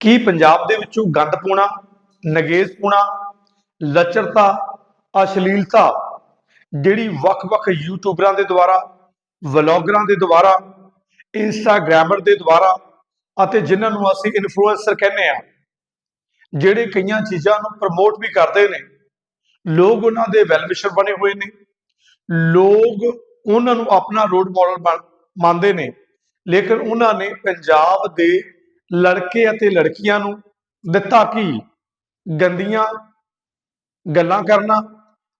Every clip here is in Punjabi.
ਕੀ ਪੰਜਾਬ ਦੇ ਵਿੱਚੋਂ ਗੰਦ ਪੂਣਾ ਨਗੇਜ਼ ਪੂਣਾ, ਲੱਚਰਤਾ, ਅਸ਼ਲੀਲਤਾ, ਜਿਹੜੀ ਵੱਖ-ਵੱਖ ਯੂਟਿਊਬਰਾਂ ਦੇ ਦੁਆਰਾ ਵਲੌਗਰਾਂ ਦੇ ਦੁਆਰਾ ਇੰਸਟਾਗ੍ਰਾਮਰ ਦੇ ਦੁਆਰਾ ਅਤੇ ਜਿਨ੍ਹਾਂ ਨੂੰ ਅਸੀਂ ਇਨਫਲੂਐਂਸਰ ਕਹਿੰਦੇ ਆ ਜਿਹੜੇ ਕਈਆਂ ਚੀਜ਼ਾਂ ਨੂੰ ਪ੍ਰਮੋਟ ਵੀ ਕਰਦੇ ਨੇ, ਲੋਕ ਉਹਨਾਂ ਦੇ ਵੈਲਵਿਸ਼ਰ ਬਣੇ ਹੋਏ ਨੇ, ਲੋਕ ਉਹਨਾਂ ਨੂੰ ਆਪਣਾ ਰੋਲ ਮਾਡਲ ਮੰਨਦੇ ਨੇ, ਲੇਕਿਨ ਉਹਨਾਂ ਨੇ ਪੰਜਾਬ ਦੇ ਲੜਕੇ ਅਤੇ ਲੜਕੀਆਂ ਨੂੰ ਦਿੱਤਾ ਕਿ? ਗੰਦੀਆਂ ਗੱਲਾਂ ਕਰਨਾ,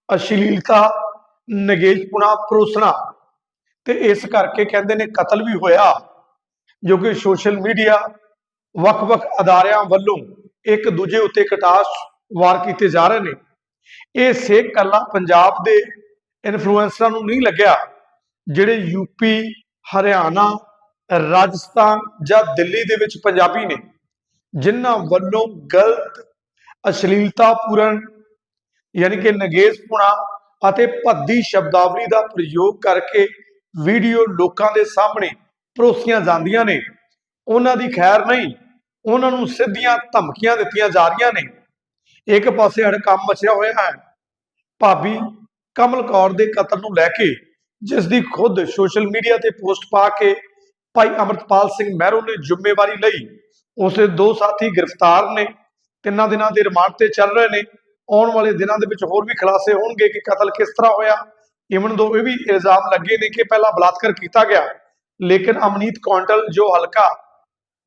ਅਸ਼ਲੀਲਤਾ, ਨਗੇਜਪੁਣਾ, ਪਰੋਸਣਾ। ਤੇ ਇਸ ਕਰਕੇ ਕਹਿੰਦੇ ਨੇ ਕਤਲ ਵੀ ਹੋਇਆ, ਜੋ ਕਿ ਸੋਸ਼ਲ ਮੀਡੀਆ ਵੱਖ-ਵੱਖ ਅਦਾਰਿਆਂ ਵੱਲੋਂ ਇੱਕ ਦੂਜੇ ਉੱਤੇ ਕਟਾਸ਼ ਵਾਰ ਕੀਤੇ ਜਾ ਰਹੇ ਨੇ। ਇਹ ਸੇਕ ਕੱਲਾ ਪੰਜਾਬ ਦੇ ਇਨਫਲੂਐਂਸਰਾਂ ਨੂੰ ਨਹੀਂ ਲੱਗਿਆ, ਜਿਹੜੇ ਯੂਪੀ ਹਰਿਆਣਾ ਰਾਜਸਥਾਨ ਜਾਂ ਦਿੱਲੀ ਦੇ ਵਿੱਚ ਪੰਜਾਬੀ ਨੇ, ਜਿਨ੍ਹਾਂ ਵੱਲੋਂ ਗਲਤ ਅਸ਼ਲੀਲਤਾ ਪੂਰਨ ਯਾਨੀ ਕਿ ਨਗੇਜ਼ਪੁਣਾ ਅਤੇ ਭੱਦੀ ਸ਼ਬਦਾਵਲੀ ਦਾ ਪ੍ਰਯੋਗ ਕਰਕੇ ਵੀਡੀਓ ਲੋਕਾਂ ਦੇ ਸਾਹਮਣੇ ਪਰੋਸੀਆਂ ਜਾਂਦੀਆਂ ਨੇ। ਉਹਨਾਂ ਦੀ ਖੈਰ ਨਹੀਂ, ਉਹਨਾਂ ਨੂੰ ਸਿੱਧੀਆਂ ਧਮਕੀਆਂ ਦਿੱਤੀਆਂ ਜਾ ਰਹੀਆਂ ਨੇ। ਇੱਕ ਪਾਸੇ ਹੜਕੰਮ ਮਚਿਆ ਹੋਇਆ ਹੈ। ਭਾਬੀ ਕਮਲ ਕੌਰ ਦੇ ਕਤਲ ਨੂੰ ਲੈ ਕੇ, ਜਿਸ ਦੀ ਖੁਦ ਸੋਸ਼ਲ ਮੀਡੀਆ ਤੇ ਪੋਸਟ ਪਾ ਕੇ ਭਾਈ ਅਮਰਤਪਾਲ ਸਿੰਘ ਮਹਿਰੂ ਨੇ ਜ਼ਿੰਮੇਵਾਰੀ ਲਈ ਉਸੇ ਦੋ ਸਾਥੀ ਗ੍ਰਿਫਤਾਰ ਨੇ। ਤਿੰਨਾਂ ਦਿਨਾਂ ਦੇ ਰਿਮਾਂਡ ਤੇ ਚੱਲ ਰਹੇ ਨੇ। ਆਉਣ ਵਾਲੇ ਦਿਨਾਂ ਦੇ ਵਿੱਚ ਹੋਰ ਵੀ ਖੁਲਾਸੇ ਹੋਣਗੇ ਕਿ ਕਤਲ ਕਿਸ ਤਰ੍ਹਾਂ ਹੋਇਆ। ਇਵਨ ਦੋ ਇਹ ਵੀ ਇਲਜ਼ਾਮ ਲੱਗੇ ਨੇ ਕਿ ਪਹਿਲਾਂ ਬਲਾਤਕਾਰ ਕੀਤਾ ਗਿਆ। ਲੇਕਿਨ ਅਮਨੀਤ ਕੌਂਡਲ ਜੋ ਹਲਕਾ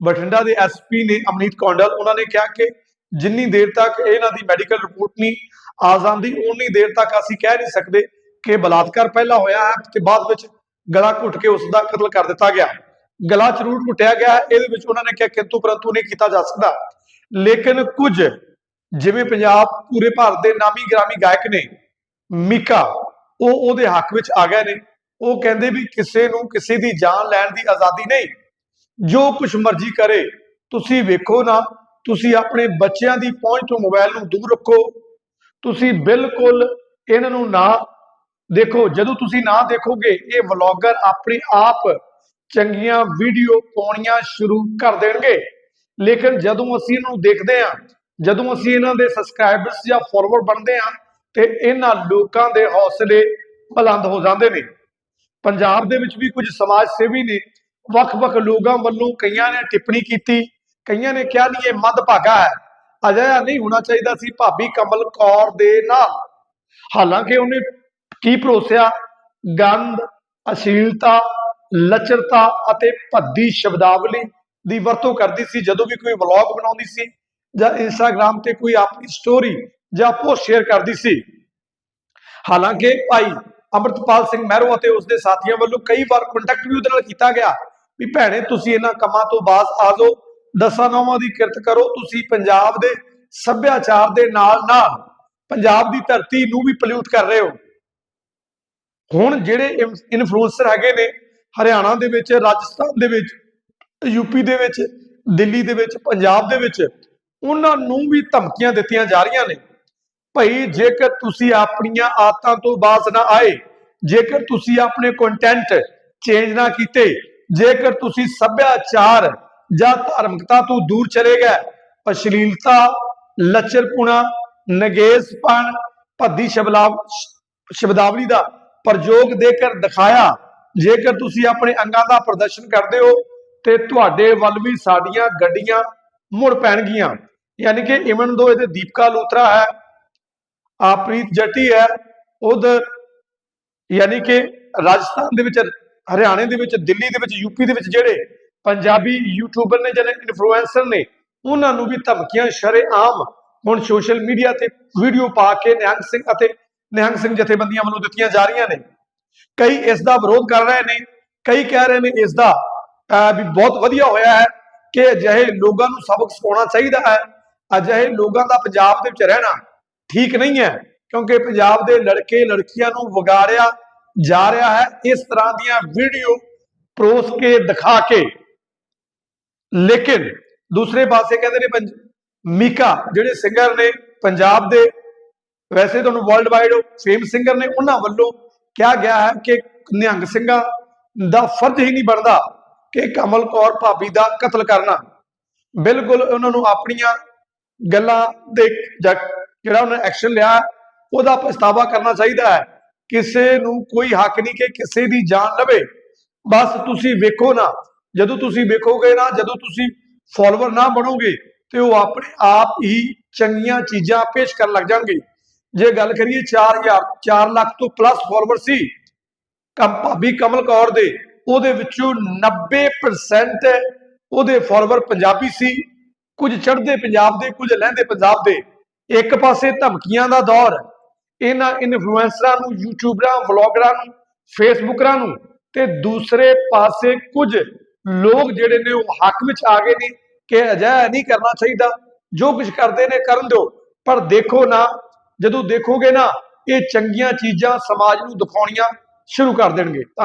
ਬਠਿੰਡਾ ਦੇ ਐਸਪੀ ਨੇ ਅਮਨੀਤ ਕੌਂਡਲ, ਉਹਨਾਂ ਨੇ ਕਿਹਾ ਕਿ ਜਿੰਨੀ ਦੇਰ ਤੱਕ ਇਹਨਾਂ ਦੀ ਮੈਡੀਕਲ ਰਿਪੋਰਟ ਨਹੀਂ ਆ ਜਾਂਦੀ ਉਨੀ ਦੇਰ ਤੱਕ ਅਸੀਂ ਕਹਿ ਨਹੀਂ ਸਕਦੇ ਕਿ ਬਲਾਤਕਾਰ ਪਹਿਲਾਂ ਹੋਇਆ ਹੈ ਤੇ ਬਾਅਦ ਵਿੱਚ ਗਲਾ ਘੁੱਟ ਕੇ ਉਸ ਦਾ ਕਤਲ ਕਰ ਦਿੱਤਾ ਗਿਆ। ਗਲਾ ਜ਼ਰੂਰ ਘੁੱਟਿਆ ਗਿਆ, ਇਹਦੇ ਵਿੱਚ ਉਹਨਾਂ ਨੇ ਕਿਹਾ ਕਿੰਤੂ ਪਰੰਤੂ ਨਹੀਂ ਕੀਤਾ ਜਾ ਸਕਦਾ। ਲੇਕਿਨ ਕੁਝ, ਜਿਵੇਂ ਪੰਜਾਬ ਪੂਰੇ ਭਾਰਤ ਦੇ ਨਾਮੀ ਗ੍ਰਾਮੀ ਗਾਇਕ ਨੇ, ਮੀਕਾ, ਉਹ ਉਹਦੇ ਹੱਕ ਵਿੱਚ ਆ ਗਏ ਨੇ। ਉਹ ਕਹਿੰਦੇ ਵੀ ਕਿਸੇ ਨੂੰ ਕਿਸੇ ਦੀ ਜਾਨ ਲੈਣ ਦੀ ਆਜ਼ਾਦੀ ਨਹੀਂ। ਜੋ ਕੁਝ ਮਰਜ਼ੀ ਕਰੇ, ਤੁਸੀਂ ਵੇਖੋ ਨਾ, ਤੁਸੀਂ ਆਪਣੇ ਬੱਚਿਆਂ ਦੀ ਪਹੁੰਚ ਤੋਂ ਮੋਬਾਈਲ ਨੂੰ ਦੂਰ ਰੱਖੋ। ਤੁਸੀਂ ਬਿਲਕੁਲ ਇਹਨਾਂ ਨੂੰ ਨਾ ਦੇਖੋ। ਜਦੋਂ ਤੁਸੀਂ ਨਾ ਦੇਖੋਗੇ, ਇਹ ਵਲੌਗਰ ਆਪਣੇ ਆਪ ਚੰਗੀਆਂ ਵੀਡੀਓ ਪਾਉਣੀਆਂ ਸ਼ੁਰੂ ਕਰ ਦੇਣਗੇ। ਲੇਕਿਨ ਜਦੋਂ ਅਸੀਂ ਇਹਨਾਂ ਨੂੰ ਦੇਖਦੇ ਹਾਂ, ਜਦੋਂ ਅਸੀਂ ਇਹਨਾਂ ਦੇ ਸਬਸਕ੍ਰਾਈਬਰਸ ਜਾਂ ਫਾਲੋਅਰ ਬਣਦੇ ਹਾਂ, ਤੇ ਇਹਨਾਂ ਲੋਕਾਂ ਦੇ ਹੌਸਲੇ ਬੁਲੰਦ ਹੋ ਜਾਂਦੇ ਨੇ। ਪੰਜਾਬ ਦੇ ਵਿੱਚ ਵੀ ਕੁਝ ਸਮਾਜ ਸੇਵੀ ਨੇ ਵੱਖ-ਵੱਖ ਲੋਕਾਂ ਵੱਲੋਂ ਕਈਆਂ ਨੇ ਟਿੱਪਣੀ ਕੀਤੀ, ਕਈਆਂ ਨੇ ਕਿਹਾ, ਨਹੀਂ, ਇਹ ਮੱਦਭਾਗਾ ਹੈ। ਅਜਿਹਾ ਨਹੀਂ ਹੋਣਾ ਚਾਹੀਦਾ ਸੀ, ਭਾਬੀ ਕਮਲ ਕੌਰ ਦੇ ਨਾਲ। ਹਾਲਾਂਕਿ ਉਹਨੇ ਕੀ ਭਰੋਸਿਆ? ਗੰਦ ਅਸ਼ੀਲਤਾ ਲਚਰਤਾ ਅਤੇ ਭੱਦੀ ਸ਼ਬਦਾਵਲੀ ਦੀ ਵਰਤੋਂ ਕਰਦੀ ਸੀ। ਜਦੋਂ ਵੀ ਕੋਈ ਵਲੌਗ ਬਣਾਉਂਦੀ ਸੀ ਜਾਂ ਇੰਸਟਾਗ੍ਰam ਤੇ ਕੋਈ ਆਪਣੀ ਸਟੋਰੀ ਜਾਂ ਪੋਸਟ ਸ਼ੇਅਰ ਕਰਦੀ ਸੀ। ਹਾਲਾਂਕਿ ਭਾਈ ਅਮਰਤਪਾਲ ਸਿੰਘ ਮਹਿਰੋ ਅਤੇ ਉਸ ਦੇ ਸਾਥੀਆਂ ਵੱਲੋਂ ਕਈ ਵਾਰ ਕੰਟੈਕਟ ਵੀ ਉਹਦੇ ਨਾਲ ਕੀਤਾ ਗਿਆ ਵੀ ਭੈਣੇ, ਤੁਸੀਂ ਇਹਨਾਂ ਕੰਮਾਂ ਤੋਂ ਬਾਜ਼ ਆ ਜਾਓ, ਦਸਾਂ ਨੌਵਾਂ ਦੀ ਕਿਰਤ ਕਰੋ, ਤੁਸੀਂ ਪੰਜਾਬ ਦੇ ਸੱਭਿਆਚਾਰ ਦੇ ਨਾਲ ਨਾਲ ਪੰਜਾਬ ਦੀ ਧਰਤੀ ਨੂੰ ਵੀ ਪੋਲਿਊਟ ਕਰ ਰਹੇ ਹੋ। ਹੁਣ ਜਿਹੜੇ ਇਨਫਲੂਐਂਸਰ ਹੈਗੇ ਨੇ ਹਰਿਆਣਾ ਦੇ ਵਿੱਚ, ਰਾਜਸਥਾਨ ਦੇ ਵਿੱਚ ਯੂਪੀ ਦੇ ਵਿੱਚ, ਦਿੱਲੀ ਦੇ ਵਿੱਚ, ਪੰਜਾਬ ਦੇ ਵਿੱਚ ਉਹਨਾਂ ਨੂੰ ਵੀ ਧਮਕੀਆਂ ਦਿੱਤੀਆਂ ਜਾ ਰਹੀਆਂ ਨੇ। ਭਈ ਜੇਕਰ ਤੁਸੀਂ ਆਪਣੀਆਂ ਆਦਤਾਂ ਤੋਂ ਬਾਜ਼ ਨਾ ਆਏ, ਜੇਕਰ ਤੁਸੀਂ ਆਪਣੇ ਕੰਟੈਂਟ ਚੇਂਜ ਨਾ ਕੀਤੇ, ਜੇਕਰ ਤੁਸੀਂ ਸੱਭਿਆਚਾਰ ਜਾਂ ਧਾਰਮਿਕਤਾ ਤੋਂ ਦੂਰ ਚਲੇ ਗਏ, ਅਸ਼ਲੀਲਤਾ, ਲੱਚਰਪੁਣਾ ਨਗੇਜ਼ਪਣ ਭੱਦੀ ਸ਼ਬਦਾਵਲੀ ਦਾ ਪ੍ਰਯੋਗ ਦੇ ਕਰ ਦਿਖਾਇਆ ਜੇਕਰ ਤੁਸੀਂ ਆਪਣੇ ਅੰਗਾਂ ਦਾ ਪ੍ਰਦਰਸ਼ਨ ਕਰਦੇ ਹੋ ਤੇ ਤੁਹਾਡੇ ਵੱਲ ਵੀ ਸਾਡੀਆਂ ਗੱਡੀਆਂ ਮੁੜ ਪੈਣਗੀਆਂ। ਯਾਨੀ ਕਿ ਇਵਨ ਦੋ ਇਹਦੇ ਦੀਪਕਾ ਲੂਥਰਾ ਹੈ ਆਪ੍ਰੀਤ ਜੱਟੀ ਹੈ ਉਧਰ ਯਾਨੀ ਕਿ ਰਾਜਸਥਾਨ ਦੇ ਵਿੱਚ, ਹਰਿਆਣੇ ਦੇ ਵਿੱਚ, ਦਿੱਲੀ ਦੇ ਵਿੱਚ, ਯੂਪੀ ਦੇ ਵਿੱਚ ਜਿਹੜੇ ਪੰਜਾਬੀ ਯੂਟਿਊਬਰ ਨੇ ਜਿਹੜੇ ਇਨਫਲੂਐਂਸਰ ਨੇ, ਉਹਨਾਂ ਨੂੰ ਵੀ ਧਮਕੀਆਂ ਸ਼ਰੇਆਮ ਹੁਣ ਸੋਸ਼ਲ ਮੀਡੀਆ ਤੇ ਵੀਡੀਓ ਪਾ ਕੇ ਨਿਹੰਗ ਸਿੰਘ ਅਤੇ ਨਿਹੰਗ ਸਿੰਘ ਜਥੇਬੰਦੀਆਂ ਵੱਲੋਂ ਦਿੱਤੀਆਂ ਜਾ ਰਹੀਆਂ ਨੇ। ਕਈ ਇਸ ਦਾ ਵਿਰੋਧ ਕਰ ਰਹੇ ਨੇ, ਕਈ ਕਹਿ ਰਹੇ ਨੇ ਇਸ ਦਾ ਵੀ ਬਹੁਤ ਵਧੀਆ ਹੋਇਆ ਹੈ ਕਿ ਅਜਿਹੇ ਲੋਕਾਂ ਨੂੰ ਸਬਕ ਸਿਖਾਉਣਾ ਚਾਹੀਦਾ ਹੈ, ਅਜਿਹੇ ਲੋਕਾਂ ਦਾ ਪੰਜਾਬ ਦੇ ਵਿੱਚ ਰਹਿਣਾ ਠੀਕ ਨਹੀਂ ਹੈ, ਕਿਉਂਕਿ ਪੰਜਾਬ ਦੇ ਲੜਕੇ ਲੜਕੀਆਂ ਨੂੰ ਵਿਗਾੜਿਆ ਜਾ ਰਿਹਾ ਹੈ, ਇਸ ਤਰ੍ਹਾਂ ਦੀਆਂ ਵੀਡੀਓ ਪਰੋਸ ਕੇ ਦਿਖਾ ਕੇ। ਲੇਕਿਨ ਦੂਸਰੇ ਪਾਸੇ ਕਹਿੰਦੇ ਨੇ ਪੰਜ- ਮੀਕਾ ਜਿਹੜੇ ਸਿੰਗਰ ਨੇ ਪੰਜਾਬ ਦੇ, ਵੈਸੇ ਤੁਹਾਨੂੰ ਵਰਲਡ ਵਾਈਡ ਫੇਮ ਸਿੰਗਰ ਨੇ, ਉਹਨਾਂ ਵੱਲੋਂ ਕਿਹਾ ਗਿਆ ਹੈ ਕਿ ਨਿਹੰਗ ਸਿੰਘਾਂ ਦਾ ਫਰਜ਼ ਹੀ ਨਹੀਂ ਬਣਦਾ ਕਿ ਕਮਲ ਕੌਰ ਭਾਬੀ ਦਾ ਕਤਲ ਕਰਨਾ। ਬਿਲਕੁਲ ਉਹਨਾਂ ਨੂੰ ਆਪਣੀਆਂ ਗੱਲਾਂ ਦੇ ਜਿਹੜਾ ਉਹਨਾਂ ਐਕਸ਼ਨ ਲਿਆ, ਉਹਦਾ ਪਛਤਾਵਾ ਕਰਨਾ ਚਾਹੀਦਾ ਹੈ। ਕਿਸੇ ਨੂੰ ਕੋਈ ਹੱਕ ਨਹੀਂ ਕਿ ਕਿਸੇ ਦੀ ਜਾਨ ਲਵੇ। ਬਸ ਤੁਸੀਂ ਵੇਖੋ ਨਾ, ਜਦੋਂ ਤੁਸੀਂ ਵੇਖੋਗੇ ਨਾ, ਜਦੋਂ ਤੁਸੀਂ ਫਾਲੋਅਰ ਨਾ ਬਣੋਗੇ, ਤੇ ਉਹ ਆਪਣੇ ਆਪ ਹੀ ਚੰਗੀਆਂ ਚੀਜ਼ਾਂ ਪੇਸ਼ ਕਰਨ ਲੱਗ ਜਾਣਗੇ। ਜੇ ਗੱਲ ਕਰੀਏ 4000 4 ਲੱਖ ਤੋਂ ਪਲੱਸ ਫਾਲੋਅਰ ਸੀ, ਕਮ, ਭਾਬੀ ਕਮਲ ਕੌਰ ਦੇ, ਉਹਦੇ ਵਿੱਚੋਂ 90% ਉਹਦੇ ਫਾਲੋਅਰ ਪੰਜਾਬੀ ਸੀ, ਕੁਝ ਚੜ੍ਹਦੇ ਪੰਜਾਬ ਦੇ, ਕੁਝ ਲਹਿੰਦੇ ਪੰਜਾਬ ਦੇ। ਇੱਕ ਪਾਸੇ ਧਮਕੀਆਂ ਦਾ ਦੌਰ, ਇਹਨਾਂ ਇਨਫਲੂਐਂਸਰਾਂ ਨੂੰ ਯੂਟਿਊਬਰਾਂ ਵਲੌਗਰਾਂ ਨੂੰ ਫੇਸਬੁੱਕਰਾਂ ਨੂੰ ਤੇ ਦੂਸਰੇ ਪਾਸੇ ਕੁਝ ਲੋਕ ਜਿਹੜੇ ਨੇ ਉਹ ਹੱਕ ਵਿੱਚ ਆ ਗਏ ਨੇ ਕਿ ਅਜਿਹਾ ਨਹੀਂ ਕਰਨਾ ਚਾਹੀਦਾ। ਜੋ ਕੁਝ ਕਰਦੇ ਨੇ ਕਰਨ ਦਿਓ, ਪਰ ਦੇਖੋ ਨਾ ਜਦੋਂ ਦੇਖੋਗੇ ਨਾ ਇਹ ਚੰਗੀਆਂ ਚੀਜ਼ਾਂ ਸਮਾਜ ਨੂੰ ਦਿਖਾਉਣੀਆਂ ਸ਼ੁਰੂ ਕਰ ਦੇਣਗੇ। ਧੰਨਵਾਦ।